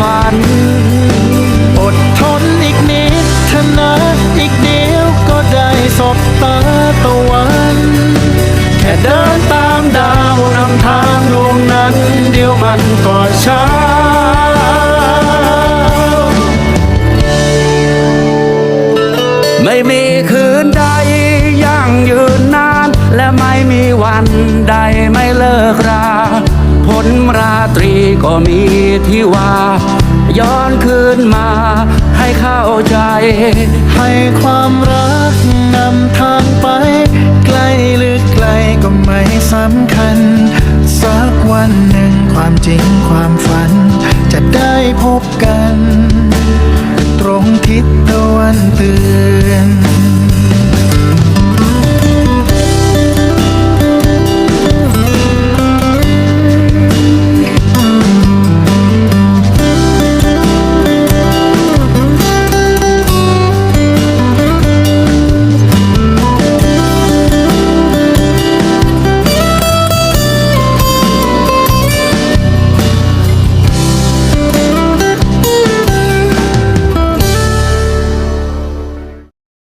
ฝัน อดทนอีกนิดเถนะอีกเดียวก็ได้สบตาตะวัน แค่เดินตามดาวนำทางดวงนั้น เดียวมันก็ช้าไม่มีคืนใดยั่งยืนนาน และไม่มีวันใดไม่เลิกรา ผลราตรี ก็มีที่ว่า ย้อนคืนมาให้เข้าใจ ให้ความรักนำทางไป ไกลหรือไกลก็ไม่สำคัญ สักวันหนึ่งความจริงความฝัน จะได้พบกัน